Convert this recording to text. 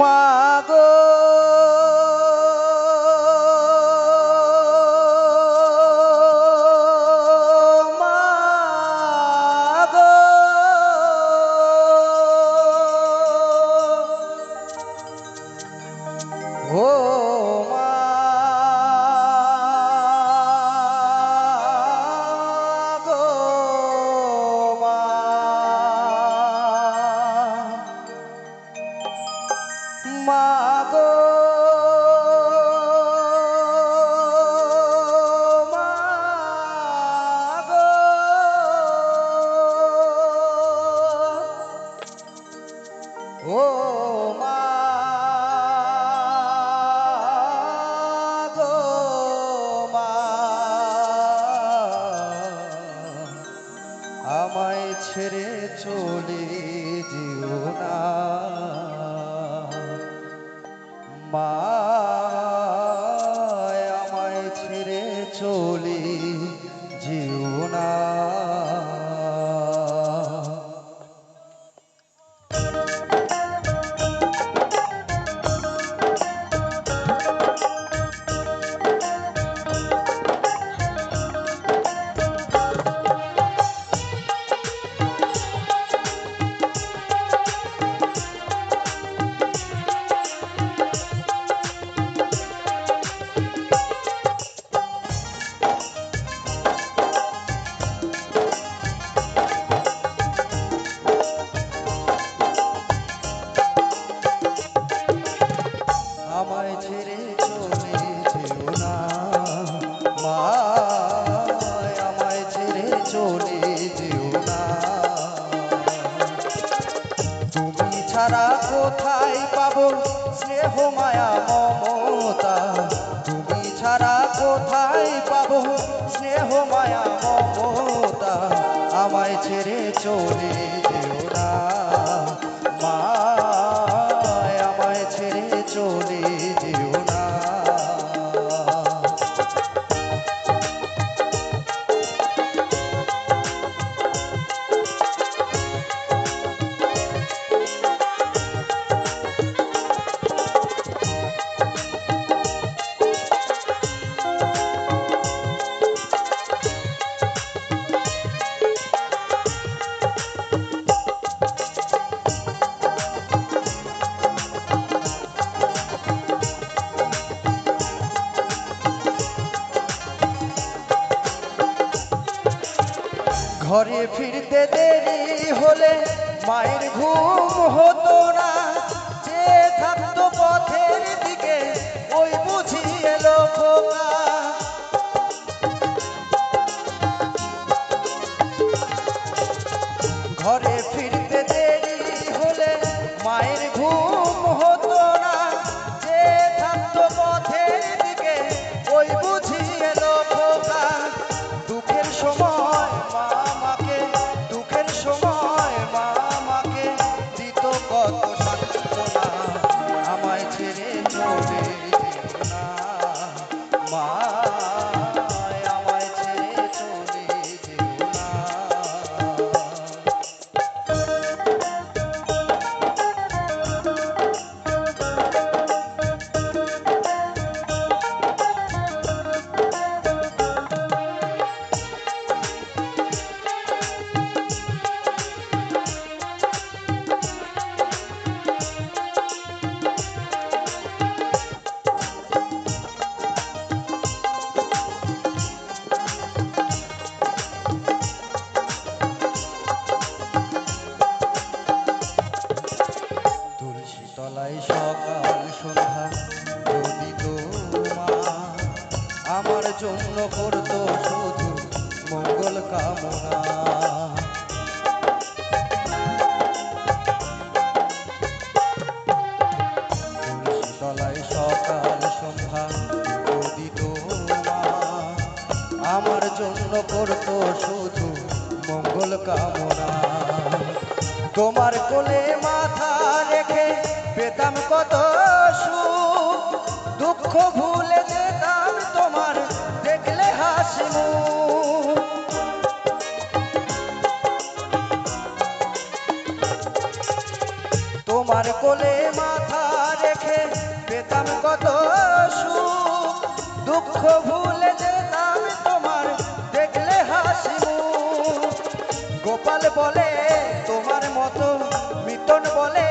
মাগো ছেড়ে চলে যেও না। মা ঘরে ফিরতে দেরি হলে মায়ের ঘুম হতো না। জন্য করতো শুধু মঙ্গল কামনা। তলায় সকাল সন্ধ্যা উদিত আমার জন্য করতো শুধু মঙ্গল কামনা। তোমার কোলে মাথা রেখে পেতাম কত তোমার কোলে মাথা রেখে পেতাম কত সুখ। দুঃখ ভুলে যেতাম তোমার, দেখলে হাসি গোপাল বলে, তোমার মতো মিতন বলে